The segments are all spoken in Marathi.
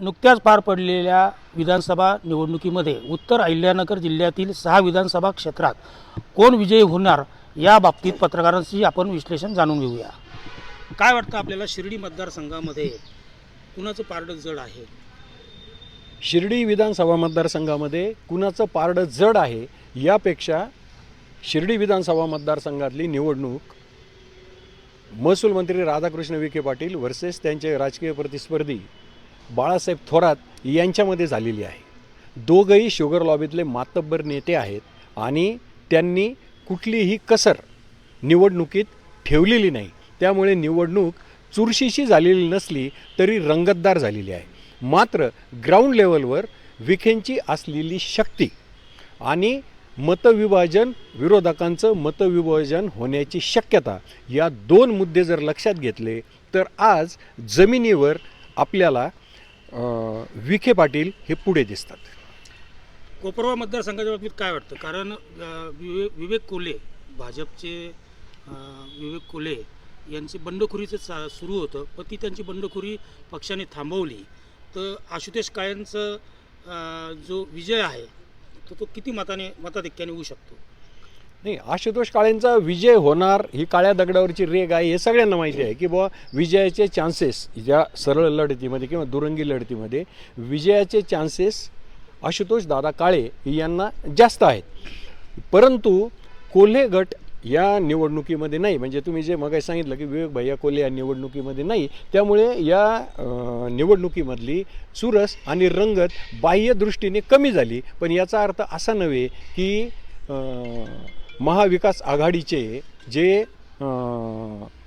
नुकत्याच पार पडलेल्या विधानसभा निवडणुकीमध्ये उत्तर अहिल्यानगर जिल्ह्यातील सहा विधानसभा क्षेत्रात कोण विजयी होणार या बाबतीत पत्रकारांशी आपण विश्लेषण जाणून घेऊया. काय वाटतं आपल्याला शिर्डी मतदारसंघामध्ये कुणाचं पारडं जड आहे? शिर्डी विधानसभा मतदारसंघामध्ये कुणाचं पारडं जड आहे यापेक्षा शिर्डी विधानसभा मतदारसंघातली निवडणूक महसूल मंत्री राधाकृष्ण विखे पाटील वर्सेस त्यांचे राजकीय प्रतिस्पर्धी बाळासाहेब थोरात यांच्यामध्ये झालेली आहे. दोघंही शुगर लॉबीतले मातब्बर नेते आहेत आणि त्यांनी कुठलीही कसर निवडणुकीत ठेवलेली नाही. त्यामुळे निवडणूक चुरशीशी झालेली नसली तरी रंगतदार झालेली आहे. मात्र ग्राउंड लेवलवर विखेंची असलेली शक्ती आणि मतविभाजन विरोधकांचं मतविभाजन होण्याची शक्यता या दोन मुद्दे जर लक्षात घेतले तर आज जमिनीवर आपल्याला विखे पाटील हे पुढे दिसतात. कोपरवा मतदारसंघाच्या बाबतीत काय वाटतं? कारण विवे विवेक कोले भाजपचे विवेक कोले यांचे बंडखोरीचं चा सुरू होतं पण ती त्यांची बंडखोरी पक्षाने थांबवली. तर आशुतोष काळेंचं जो विजय आहे तो तो किती मताने मताधिक्याने होऊ शकतो? नाही आशुतोष काळेंचा विजय होणार ही काळ्या दगडावरची रेग आहे हे सगळ्यांना माहिती आहे की बुवा विजयाचे चान्सेस या सरळ लढतीमध्ये किंवा दुरंगी लढतीमध्ये विजयाचे चान्सेस आशुतोष दादा काळे यांना जास्त आहेत. परंतु कोल्हे गट या निवडणुकीमध्ये नाही म्हणजे तुम्ही जे मग सांगितलं की विवेक भैया कोल्हे या निवडणुकीमध्ये नाही त्यामुळे या निवडणुकीमधली चुरस आणि रंगत बाह्य दृष्टीने कमी झाली. पण याचा अर्थ असा नव्हे की महाविकास आघाडीचे जे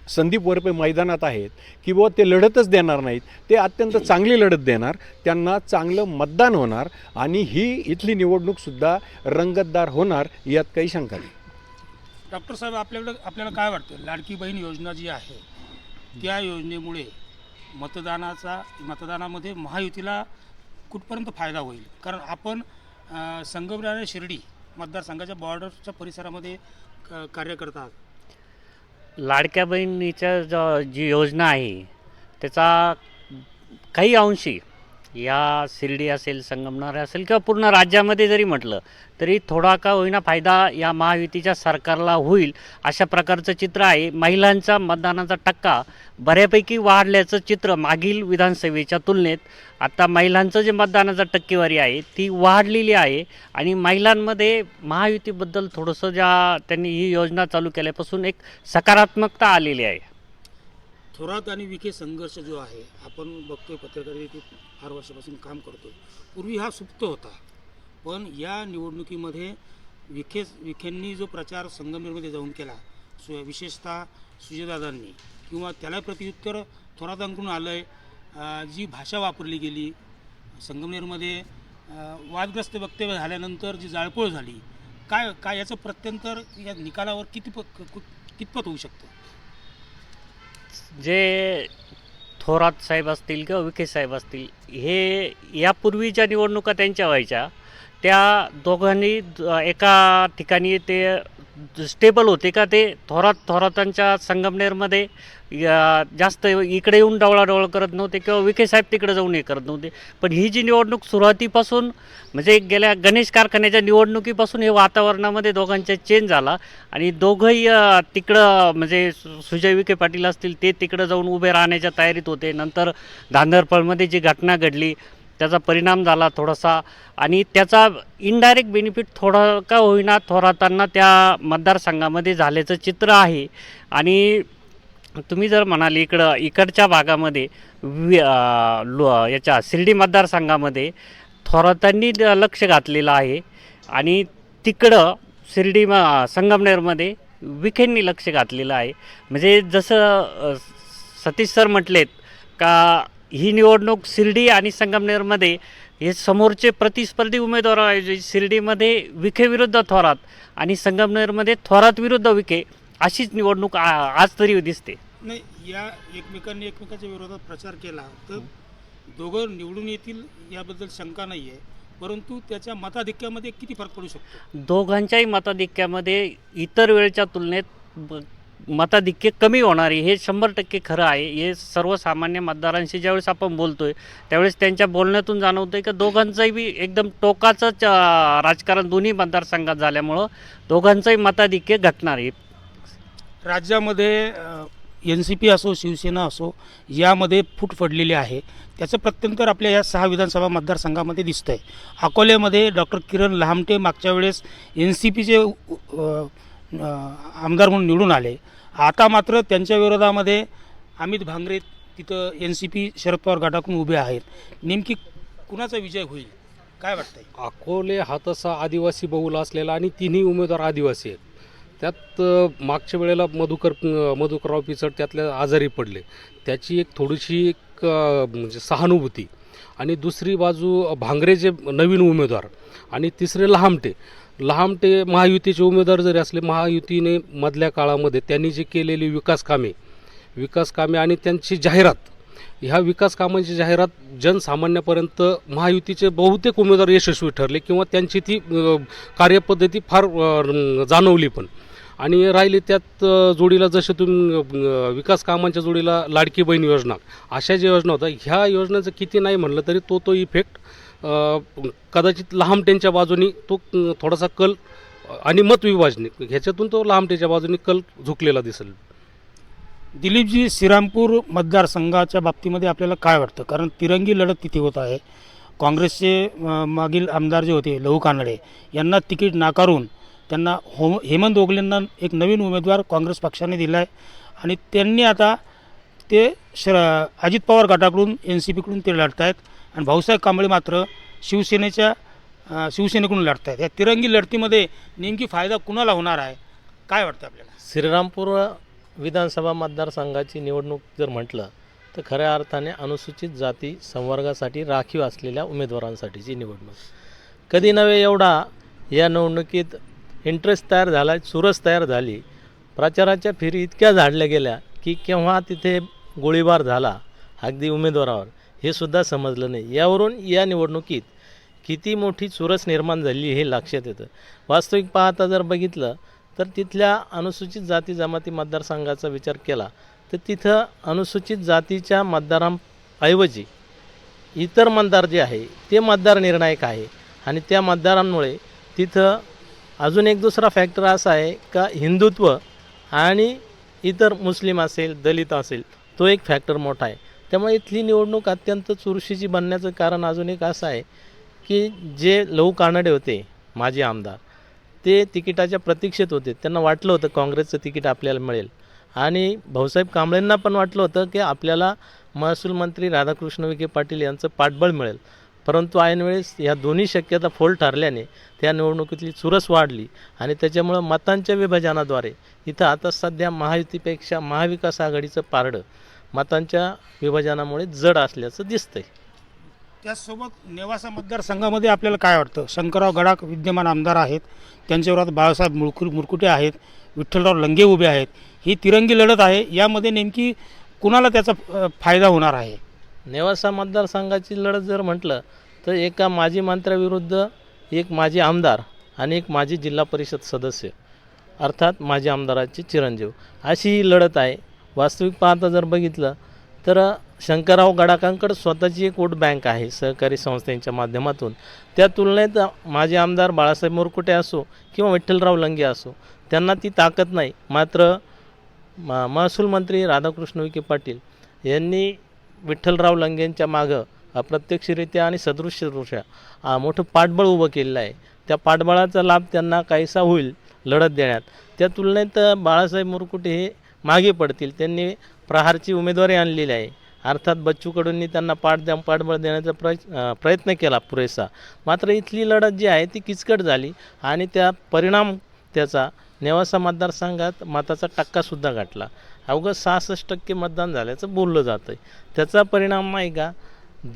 संदीप वरपे मैदानात आहेत की ते लढतच देणार नाहीत ते अत्यंत चांगली लढत देणार त्यांना चांगलं मतदान होणार आणि ही इथली निवडणूकसुद्धा रंगतदार होणार यात काही शंका नाही. डॉक्टर साहेब आपल्याकडं आपल्याला काय वाटतं? लाडकी बहीण योजना जी आहे त्या योजनेमुळे मतदानाचा मतदानामध्ये महायुतीला कुठपर्यंत फायदा होईल? कारण आपण संगमराने शिर्डी मतदारसंघाच्या बॉर्डरच्या परिसरामध्ये क- कार्य करतात लाडक्या बहिणीच्या ज जी योजना आहे त्याचा काही अंशी या शिर्डी असेल संगमनेर असेल किंवा पूर्ण राज्यामध्ये जरी म्हटलं तरी थोडा का होईना फायदा या महायुतीच्या सरकारला होईल अशा प्रकारचं चित्र आहे. महिलांचा मतदानाचा टक्का बऱ्यापैकी वाढल्याचं चित्र मागील विधानसभेच्या तुलनेत आता महिलांचं जे मतदानाचा टक्केवारी आहे ती वाढलेली आहे आणि महिलांमध्ये महायुतीबद्दल थोडंसं ज्या त्यांनी ही योजना चालू केल्यापासून एक सकारात्मकता आलेली आहे. थोरात आणि विखे संघर्ष जो आहे आपण बघतोय पत्रकारितेत फार वर्षापासून काम करतो पूर्वी हा सुप्त होता. पण या निवडणुकीमध्ये विखे विखेंनी जो प्रचार संगमनेरमध्ये जाऊन केला सु विशेषतः सुजयदादांनी किंवा त्याला प्रत्युत्तर थोरातांकडून आलं आहे जी भाषा वापरली गेली संगमनेरमध्ये वादग्रस्त वक्तव्य झाल्यानंतर जी जाळपोळ झाली काय काय याचं प्रत्यंतर या निकालावर किती प कितपत होऊ शकतं? जे थोरात साहेब असतील किंवा विखे साहेब असतील हे यापूर्वीच्या निवडणुका त्यांच्या व्हायच्या. त्या दोघांनी एका ठिकाणी ते स्टेबल होते का ते थोरात थोरातांच्या संगमनेरमध्ये जास्त इकडे येऊन डवळाडवळ करत नव्हते किंवा विखे साहेब तिकडे जाऊन हे करत नव्हते. पण ही जी निवडणूक सुरुवातीपासून म्हणजे गेल्या गणेश कारखान्याच्या निवडणुकीपासून हे वातावरणामध्ये दोघांचा चेंज झाला आणि दोघंही तिकडं म्हणजे सु- सुजय विखे पाटील असतील ते तिकडं जाऊन उभे राहण्याच्या तयारीत होते. नंतर गांधरपळमध्ये जी घटना घडली त्याचा परिणाम झाला थोडासा आणि त्याचा इनडायरेक्ट बेनिफिट थोडा का होईना थोरातांना त्या मतदारसंघामध्ये झाल्याचं चित्र आहे. आणि तुम्ही जर म्हणाल इकडं इकडच्या भागामध्ये वि लो याच्या शिर्डी मतदारसंघामध्ये थोरातांनी लक्ष घातलेलं आहे. आणि तिकडं शिर्डी म संगमनेरमध्ये विखेंनी लक्ष घातलेलं आहे. म्हणजे जसं सतीश सर म्हटलेत का ही निवडणूक शिर्डी आणि संगमनेरमध्ये हे समोरचे प्रतिस्पर्धी उमेदवार आहे जे शिर्डीमध्ये विखे विरुद्ध थोरात आणि संगमनेरमध्ये थोरात विरुद्ध विखे अशीच निवडणूक आ- आज तरी दिसते. नाही या एकमेकांनी एकमेकाच्या विरोधात प्रचार केला तर दोघं निवडून येतील याबद्दल शंका नाही आहे परंतु त्याच्या मताधिक्यामध्ये किती फरक पडू शकतो? दोघांच्याही मताधिक्यामध्ये इतर वेळच्या तुलनेत मताधिक्य कमी होणार आहे हे शंभर टक्के खरं आहे. हे सर्वसामान्य मतदारांशी ज्यावेळेस आपण बोलतोय त्यावेळेस त्यांच्या बोलण्यातून जाणवतंय की दोघांचंही बी एकदम टोकाचंच राजकारण दोन्ही मतदारसंघात झाल्यामुळं दोघांचंही मताधिक्य घटणार आहे. राज्यामध्ये एन सी पी असो शिवसेना असो यामध्ये फूट पडलेली आहे. त्याचं प्रत्यंतर आपल्या या सहा विधानसभा मतदारसंघामध्ये दिसतं आहे अकोल्यामध्ये डॉक्टर किरण लहामटे मागच्या वेळेस एन सी पीचे आमदार म्हणून निवडून आले. आता मात्र त्यांच्या विरोधामध्ये अमित भांगरे तिथं N C P Sharad Pawar गटाकडून उभे आहेत. नेमकी कुणाचा विजय होईल? काय वाटतंय? अकोले हा तसा आदिवासी बहुल असलेला आणि तिन्ही उमेदवार आदिवासी आहेत. त्यात मागच्या वेळेला मधुकर मधुकरराव पिचड त्यातल्या आजारी पडले. त्याची एक थोडीशी एक म्हणजे सहानुभूती. आणि दुसरी बाजू भांगरे जे नवीन उमेदवार आणि तिसरे लहामटे लहामटे महायुतीचे उमेदवार जरी असले महायुतीने मधल्या काळामध्ये त्यांनी जे केलेली विकास कामे विकास कामे आणि त्यांची जाहिरात ह्या विकास कामांची जाहिरात जनसामान्यापर्यंत महायुतीचे बहुतेक उमेदवार यशस्वी ठरले किंवा त्यांची ती कार्यपद्धती फार जाणवली पण. आणि राहिली त्यात जोडीला जसे तुम्ही विकास कामांच्या जोडीला लाडकी बहीण योजना अशा ज्या योजना होत्या ह्या योजनेचं किती नाही म्हणलं तरी तो तो इफेक्ट कदाचित लहामटेंच्या बाजूनी तो थोडासा कल आणि मतविभाजनी ह्याच्यातून तो लहामटेच्या बाजूनी कल झुकलेला दिसेल. दिलीपजी श्रीरामपूर मतदारसंघाच्या बाबतीमध्ये आपल्याला काय वाटतं? कारण तिरंगी लढत तिथे होत आहे. काँग्रेसचे मागील आमदार जे होते लहू कानडे यांना तिकीट नाकारून त्यांना होम हेमंत ओगलेंना एक नवीन उमेदवार काँग्रेस पक्षाने दिला आहे आणि त्यांनी आता ते श अजित पवार गटाकडून एन सी पीकडून ते लढत आहेत आणि भाऊसाहेब कांबळे मात्र शिवसेनेच्या शिवसेनेकडून लढत आहेत. या तिरंगी लढतीमध्ये नेमकी फायदा कुणाला होणार आहे? काय वाटतं आपल्याला? श्रीरामपूर विधानसभा मतदारसंघाची निवडणूक जर म्हटलं तर खऱ्या अर्थाने अनुसूचित जाती संवर्गासाठी राखीव असलेल्या उमेदवारांसाठीची निवडणूक. कधी नव्हे एवढा या निवडणुकीत इंटरेस्ट तयार झाला चुरस तयार झाली. प्रचाराच्या फेरी इतक्या झाडल्या गेल्या की केव्हा तिथे गोळीबार झाला अगदी उमेदवारावर. हे सुद्धा समजलं नाही. यावरून या निवडणुकीत किती मोठी चुरस निर्माण झाली हे लक्षात येतं. वास्तविक पाहता जर बघितलं तर तिथल्या अनुसूचित जाती जमाती मतदारसंघाचा विचार केला तर तिथं अनुसूचित जातीच्या मतदारांऐवजी इतर मतदार जे आहे ते मतदार निर्णायक आहे. आणि त्या मतदारांमुळे तिथं अजून एक दुसरा फॅक्टर असा आहे का हिंदुत्व आणि इतर मुस्लिम असेल दलित असेल तो एक फॅक्टर मोठा आहे. त्यामुळे इथली निवडणूक अत्यंत चुरशीची बनण्याचं कारण अजून एक असं आहे की जे लहू कानडे होते माजी आमदार ते तिकिटाच्या प्रतीक्षेत होते. त्यांना वाटलं होतं काँग्रेसचं तिकीट आपल्याला मिळेल. आणि भाऊसाहेब कांबळेंना पण वाटलं होतं की आपल्याला महसूल मंत्री राधाकृष्ण विखे पाटील यांचं पाठबळ मिळेल. परंतु ऐनवेळेस या दोन्ही शक्यता फोल ठरल्याने त्या निवडणुकीतली चुरस वाढली आणि त्याच्यामुळं मतांच्या विभाजनाद्वारे इथं आता सध्या महायुतीपेक्षा महाविकास आघाडीचं पारडं मतांच्या विभाजनामुळे जड असल्याचं दिसतंय. त्याचसोबत नेवासा मतदारसंघामध्ये आपल्याला काय वाटतं? शंकरराव गडाख विद्यमान आमदार आहेत. त्यांच्यावर बाळासाहेब मुळकु मुरकुटे आहेत. विठ्ठलराव लंगे उभे आहेत. ही तिरंगी लढत आहे. यामध्ये नेमकी कुणाला त्याचा फायदा होणार आहे? नेवासा मतदारसंघाची लढत जर म्हटलं तर एका माजी मंत्र्याविरुद्ध एक माजी आमदार आणि एक माजी जिल्हा परिषद सदस्य अर्थात माजी आमदाराचे चिरंजीव. अशी ही लढत आहे. वास्तविक पाहता जर बघितलं तर शंकरराव गडाकांकडे स्वतःची एक वोट बँक आहे सहकारी संस्थेच्या माध्यमातून. त्या तुलनेत माझे आमदार बाळासाहेब मुरकुटे असो किंवा विठ्ठलराव लंगे असो त्यांना ती ताकद नाही. मात्र म महसूल मंत्री राधाकृष्ण विखे पाटील यांनी विठ्ठलराव लंगेंच्या मागं अप्रत्यक्षरित्या आणि सदृश्यदृष्ट्या मोठं पाठबळ उभं केलेलं आहे. त्या पाठबळाचा लाभ त्यांना काहीसा होईल लढत देण्यात. त्या तुलनेत बाळासाहेब मुरकुटे हे मागे पडतील. त्यांनी प्रहारची उमेदवारी आणलेली आहे. अर्थात बच्चू कडूंनी त्यांना पाठ द्या पाठबळ देण्याचा प्रय प्रयत्न केला पुरेसा. मात्र इथली लढत जी आहे ती किचकट झाली आणि त्या परिणाम त्याचा नेवासा मतदारसंघात मताचा टक्कासुद्धा गाठला. अवघं सहासष्ट टक्के मतदान झाल्याचं बोललं जातं आहे त्याचा परिणाम आहे का?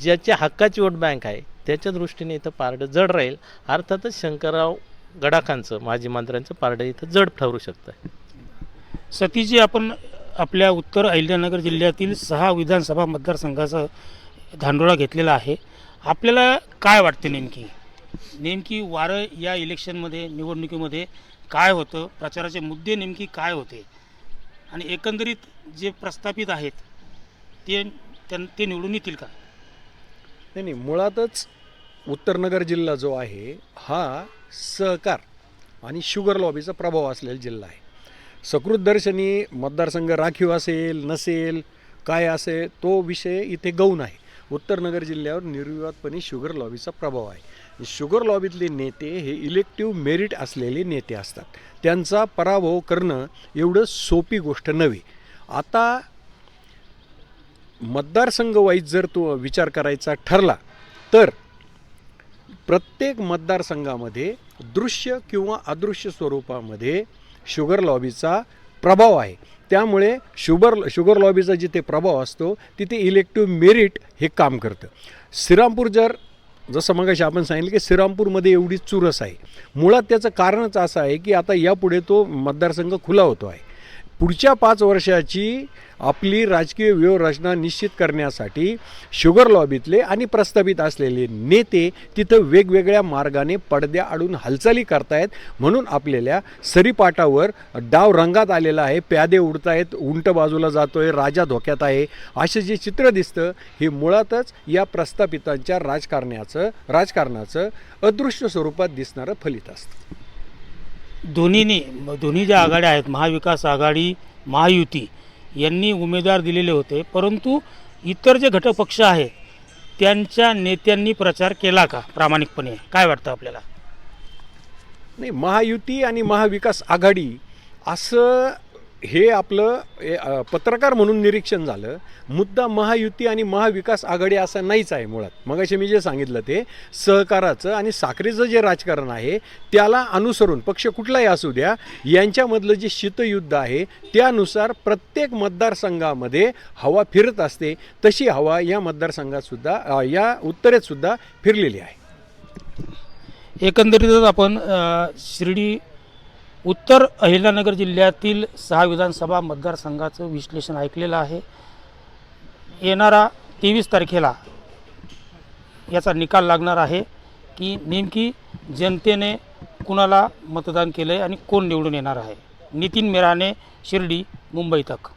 ज्याची हक्काची वोट बँक आहे त्याच्या दृष्टीने इथं पारडं जड राहील. अर्थातच शंकरराव गडाखांचं माजी मंत्र्यांचं पारडं इथं जड ठरू शकतं सतीजी आपण आपल्या उत्तर अहिल्यानगर जिल्ह्यातील सहा विधानसभा मतदारसंघाचा धांडोळा घेतलेला आहे. आपल्याला काय वाटते नेमकी? नेमकी वारं या इलेक्शनमध्ये निवडणुकीमध्ये काय होतं? प्रचाराचे मुद्दे नेमकी काय होते? आणि एकंदरीत जे प्रस्थापित आहेत ते त्यां ते निवडून येतील का? नाही नाही मुळातच उत्तरनगर जिल्हा जो आहे हा सहकार आणि शुगर लॉबीचा प्रभाव असलेला जिल्हा आहे. सकृत दर्शनी मतदारसंघ राखीव असेल नसेल काय असेल तो विषय इथे गौण आहे. उत्तरनगर जिल्ह्यावर निर्विवादपणे शुगर लॉबीचा प्रभाव आहे. शुगर लॉबीतले नेते हे इलेक्टिव्ह मेरिट असलेले नेते असतात. त्यांचा पराभव करणं एवढं सोपी गोष्ट नव्हे. आता मतदारसंघ वाईज जर तो विचार करायचा ठरला तर प्रत्येक मतदारसंघामध्ये दृश्य किंवा अदृश्य स्वरूपामध्ये शुगर लॉबीचा प्रभाव आहे. त्यामुळे शुगर शुगर लॉबीचा जिथे प्रभाव असतो तिथे इलेक्टिव्ह मेरिट हे काम करतं. श्रीरामपूर जर जसं मगाशी आपण सांगितलं की श्रीरामपूरमध्ये एवढी चुरस आहे. मुळात त्याचं कारणच असं आहे की आता यापुढे तो मतदारसंघ खुला होतो आहे. पुढच्या पाच वर्षाची आपली राजकीय व्यूहरचना निश्चित करण्यासाठी शुगर लॉबीतले आणि प्रस्थापित असलेले नेते तिथं वेगवेगळ्या मार्गाने पडद्या आडून हालचाली करतायत म्हणून आपल्याला सरीपाटावर डाव रंगात आलेला आहे. प्यादे उडतायत उंट बाजूला जातोय राजा धोक्यात आहे. असं जे चित्र दिसतं हे मुळातच या प्रस्थापितांच्या राजकारण्याचं राजकारणाचं अदृश्य स्वरूपात दिसणारं फलित असतं. दोन्हीने दोन्ही ज्या आघाड्या आहेत महाविकास आघाडी महायुती यांनी उमेदवार दिलेले होते. परंतु इतर जे घटक पक्ष आहेत त्यांच्या नेत्यांनी प्रचार केला का प्रामाणिकपणे? काय वाटतं आपल्याला? नाही महायुती आणि महाविकास आघाडी असं हे आपलं पत्रकार म्हणून निरीक्षण झालं. मुद्दा महायुती आणि महाविकास आघाडी असा नाहीच आहे मुळात. मगाशी मी जे सांगितलं ते सहकाराचं आणि साखरेचं जे राजकारण आहे त्याला अनुसरून पक्ष कुठलाही असू द्या यांच्यामधलं जे शीतयुद्ध आहे त्यानुसार प्रत्येक मतदारसंघामध्ये हवा फिरत असते. तशी हवा या मतदारसंघातसुद्धा या उत्तरेतसुद्धा फिरलेली आहे. एकंदरीतच आपण शिर्डी उत्तर अहिल्यानगर जिल्ह्यातील सहा विधानसभा मतदारसंघाचं विश्लेषण ऐकलेलं आहे. येणारा तेवीस तारखेला याचा निकाल लागणार आहे की नेमकी जनतेने कुणाला मतदान केलं आहे आणि कोण निवडून येणार आहे. नितीन मेराने शिर्डी मुंबई तक.